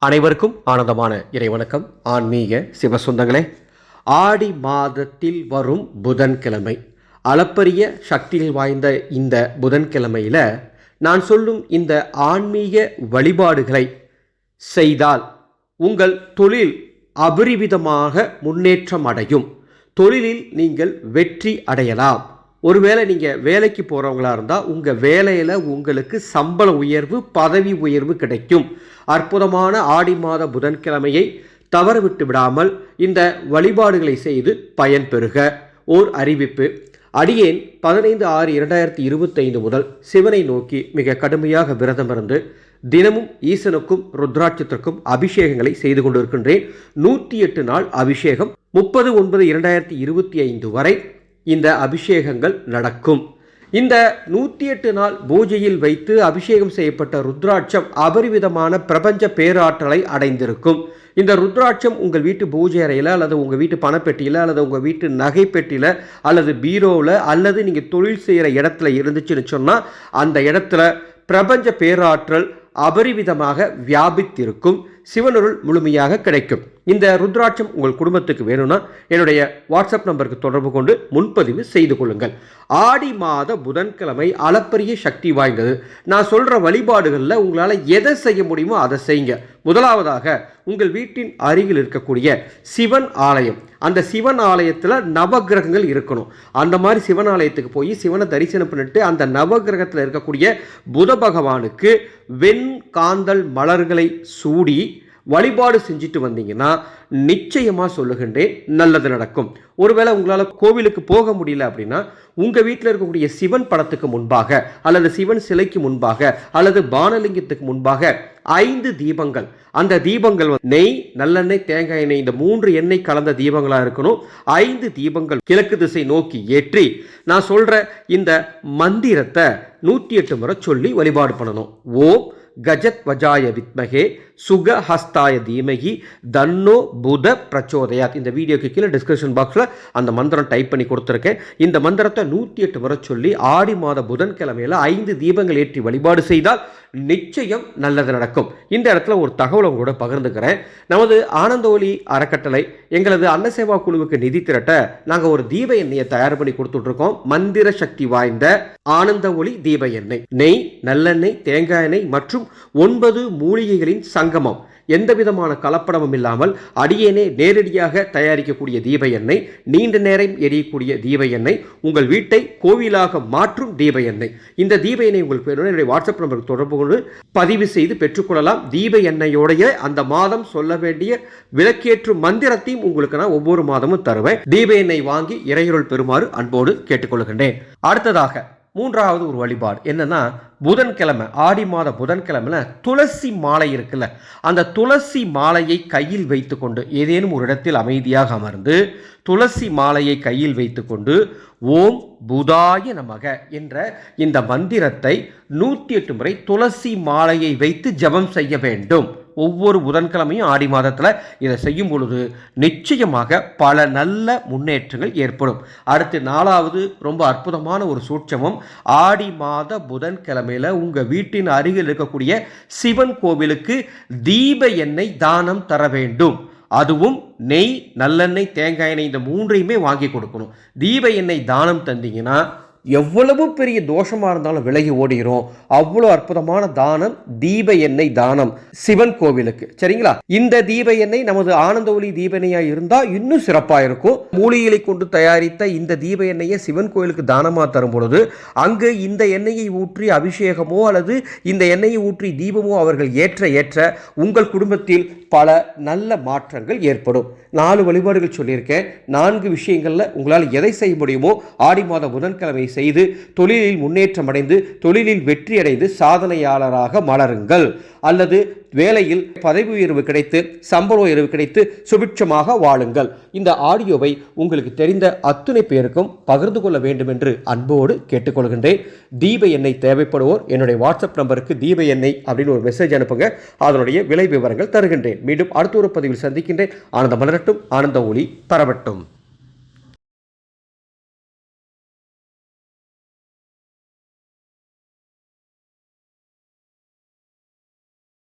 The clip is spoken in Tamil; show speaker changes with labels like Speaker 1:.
Speaker 1: அனைவருக்கும் ஆனந்தமான இறைவணக்கம். ஆன்மீக சிவசொந்தங்களே ஆடி மாதத்தில் வரும் புதன்கிழமை. அளப்பரிய சக்தியில் வாய்ந்த இந்த புதன்கிழமையில் நான் சொல்லும் இந்த ஆன்மீக வழிபாடுகளை செய்தால் உங்கள் தொழில் அபரிவிதமாக முன்னேற்றம் அடையும். தொழிலில் நீங்கள் வெற்றி அடையலாம். ஒருவேளை நீங்கள் வேலைக்கு போகிறவங்களா இருந்தால் உங்கள் வேலையில் உங்களுக்கு சம்பள உயர்வு பதவி உயர்வு கிடைக்கும். அற்புதமான ஆடி மாத புதன்கிழமையை தவறவிட்டு விடாமல் இந்த வழிபாடுகளை செய்து பயன்பெறுக ஓர் அறிவிப்பு. அடியேன் பதினைந்து ஆறு இரண்டாயிரத்தி இருபத்தைந்து முதல் சிவனை நோக்கி மிக கடுமையாக விரதம் இருந்து தினமும் ஈசனுக்கும் ருத்ராட்சத்திற்கும் அபிஷேகங்களை செய்து கொண்டிருக்கின்றேன். நூற்றி எட்டு நாள் அபிஷேகம் முப்பது ஒன்பது இரண்டாயிரத்தி இருபத்தி ஐந்து வரை இந்த அபிஷேகங்கள் நடக்கும். இந்த நூற்றி எட்டு நாள் பூஜையில் வைத்து அபிஷேகம் செய்யப்பட்ட ருத்ராட்சம் அபரிவிதமான பிரபஞ்ச பேராற்றலை அடைந்திருக்கும். இந்த ருத்ராட்சம் உங்கள் வீட்டு பூஜை அறையில் அல்லது உங்கள் வீட்டு பணப்பெட்டியில் அல்லது உங்கள் வீட்டு நகைப்பெட்டியில் அல்லது பீரோவில் அல்லது நீங்கள் தொழில் செய்கிற இடத்துல இருந்துச்சுன்னு சொன்னால் அந்த இடத்துல பிரபஞ்ச பேராற்றல் அபரிவிதமாக வியாபித்திருக்கும். சிவனருள் முழுமையாக கிடைக்கும். இந்த ருத்ராட்சம் உங்கள் குடும்பத்துக்கு வேணும்னா என்னுடைய வாட்ஸ்அப் நம்பருக்கு தொடர்பு கொண்டு முன்பதிவு செய்து கொள்ளுங்கள். ஆடி மாத புதன்கிழமை அளப்பரிய சக்தி வாய்ந்தது. நான் சொல்கிற வழிபாடுகளில் உங்களால் எதை செய்ய முடியுமோ அதை செய்யுங்க. முதலாவதாக உங்கள் வீட்டின் அருகில் இருக்கக்கூடிய சிவன் ஆலயம். அந்த சிவன் ஆலயத்தில் நவகிரகங்கள் இருக்கணும். அந்த மாதிரி சிவன் ஆலயத்துக்கு போய் சிவனை தரிசனம் பண்ணிட்டு அந்த நவகிரகத்தில் இருக்கக்கூடிய புத பகவானுக்கு வெண் காந்தல் மலர்களை சூடி வழிபாடு செஞ்சுட்டு வந்தீங்கன்னா நிச்சயமாக சொல்லுகின்றேன் நல்லது நடக்கும். ஒருவேளை உங்களால் கோவிலுக்கு போக முடியல அப்படின்னா உங்கள் வீட்டில் இருக்கக்கூடிய சிவன் படத்துக்கு முன்பாக அல்லது சிவன் சிலைக்கு முன்பாக அல்லது பானலிங்கத்துக்கு முன்பாக ஐந்து தீபங்கள். அந்த தீபங்கள் நெய் நல்லெண்ணெய் தேங்காய் எண்ணெய் இந்த மூன்று எண்ணெய் கலந்த தீபங்களாக இருக்கணும். ஐந்து தீபங்கள் கிழக்கு திசை நோக்கி ஏற்றி நான் சொல்கிற இந்த மந்திரத்தை நூற்றி எட்டு முறை சொல்லி வழிபாடு பண்ணணும். ஓம் கஜத் வஜாய வித்மகே சுகஹஸ்தாய தீமகி தன்னோ புத பிரச்சோதயாத். இந்த வீடியோக்கு கீழே டிஸ்கிரிப்ஷன் பாக்ஸில் அந்த மந்திரம் டைப் பண்ணி கொடுத்துருக்கேன். இந்த மந்திரத்தை நூற்றி எட்டு முறை சொல்லி ஆடி மாத புதன்கிழமையில் ஐந்து தீபங்கள் ஏற்றி வழிபாடு செய்தால் நிச்சயம் நல்லது நடக்கும். இந்த இடத்துல ஒரு தகவலை கூட பகிர்ந்துக்கிறேன். நமது ஆனந்த ஒளி அறக்கட்டளை எங்களது அன்னசேவா குழுவுக்கு நிதி திரட்ட நாங்கள் ஒரு தீப எண்ணெயை தயார் பண்ணி கொடுத்துட்ருக்கோம். மந்திர சக்தி வாய்ந்த ஆனந்த ஒளி தீப எண்ணெய். நெய் நல்லெண்ணெய் தேங்காய் எண்ணெய் மற்றும் ஒன்பது மூலிகைகளின் சங்கமம். எந்த விதமான கலப்படமும் இல்லாமல் அடியேனே நேரடியாக தயாரிக்கக்கூடிய தீப எண்ணெய் நீண்ட நேரம் எரியக்கூடிய தீப எண்ணெய் உங்கள் வீட்டை கோவிலாக மாற்றும் தீப எண்ணெய். இந்த தீப எண்ணெய் உங்களுக்கு வேணும்னா என்னுடைய வாட்ஸ்அப் நம்பருக்கு தொடர்பு கொண்டு பதிவு செய்து பெற்றுக்கொள்ளலாம். தீப எண்ணெயோடைய அந்த மாதம் சொல்ல வேண்டிய விளக்கேற்றும் மந்திரத்தையும் உங்களுக்கு நான் ஒவ்வொரு மாதமும் தருவேன். தீப எண்ணெய் வாங்கி இறையருள் பெறுமாறு அன்போடு கேட்டுக்கொள்கின்றேன். அடுத்ததாக மூன்றாவது ஒரு வழிபாடு என்னென்னா புதன்கிழமை ஆடி மாத புதன்கிழமையில் துளசி மாலை இருக்குல்ல அந்த துளசி மாலையை கையில் வைத்துக்கொண்டு ஏதேனும் ஒரு இடத்தில் அமைதியாக அமர்ந்து துளசி மாலையை கையில் வைத்துக்கொண்டு ஓம் புதாய நமக என்ற இந்த மந்திரத்தை நூற்றி எட்டு முறை துளசி மாலையை வைத்து ஜபம் செய்ய வேண்டும். ஒவ்வொரு புதன்கிழமையும் ஆடி மாதத்தில் இதை செய்யும் பொழுது நிச்சயமாக பல நல்ல முன்னேற்றங்கள் ஏற்படும். அடுத்து நாலாவது ரொம்ப அற்புதமான ஒரு சூட்சமம் ஆடி மாத புதன்கிழமையில் உங்கள் வீட்டின் அருகில் இருக்கக்கூடிய சிவன் கோவிலுக்கு தீப எண்ணெய் தானம் தர வேண்டும். அதுவும் நெய் நல்லெண்ணெய் தேங்காய் எண்ணெய் இந்த மூன்றையுமே வாங்கி கொடுக்கணும். தீப எண்ணெய் தானம் தந்தீங்கன்னா எவ்வளவு பெரிய தோஷமாக இருந்தாலும் விலகி ஓடிரும். அவ்வளோ அற்புதமான தானம் தீப எண்ணெய் தானம் சிவன் கோவிலுக்கு. சரிங்களா? இந்த தீப எண்ணெய் நமது ஆனந்த ஒளி தீப எண்ணெயாக இருந்தால் இன்னும் சிறப்பாக இருக்கும். மூலிகளை கொண்டு தயாரித்த இந்த தீப எண்ணெயை சிவன் கோவிலுக்கு தானமாக தரும் பொழுது அங்கு இந்த எண்ணெயை ஊற்றி அபிஷேகமோ அல்லது இந்த எண்ணெயை ஊற்றி தீபமோ அவர்கள் ஏற்ற ஏற்ற உங்கள் குடும்பத்தில் பல நல்ல மாற்றங்கள் ஏற்படும். நாலு வழிபாடுகள் சொல்லியிருக்கேன். நான்கு விஷயங்களில் உங்களால் எதை செய்ய முடியுமோ ஆடி மாத புதன்கிழமை செய்து தொழிலில் முன்னேற்றம் அடைந்து தொழிலில் வெற்றியடைந்து சாதனையாளராக மலருங்கள். அல்லது வேலையில் பதவி உயர்வு கிடைத்து சம்பள உயர்வு கிடைத்து சுபிட்சமாக வாழுங்கள். இந்த ஆடியோவை உங்களுக்கு தெரிந்த அத்துணை பேருக்கும் பகிர்ந்து கொள்ள வேண்டும் என்று அன்போடு கேட்டுக்கொள்கின்றேன். தீப எண்ணெய் தேவைப்படுவோர் என்னுடைய வாட்ஸ்அப் நம்பருக்கு தீப எண்ணெய் அப்படின்னு ஒரு மெசேஜ் அனுப்புங்க. அதனுடைய விலை விவரங்கள் தருகின்றேன். மீண்டும் அடுத்த ஒரு பதிவில் சந்திக்கின்றேன். ஆனந்த மலரட்டும் ஆனந்த ஒளி பரவட்டும்.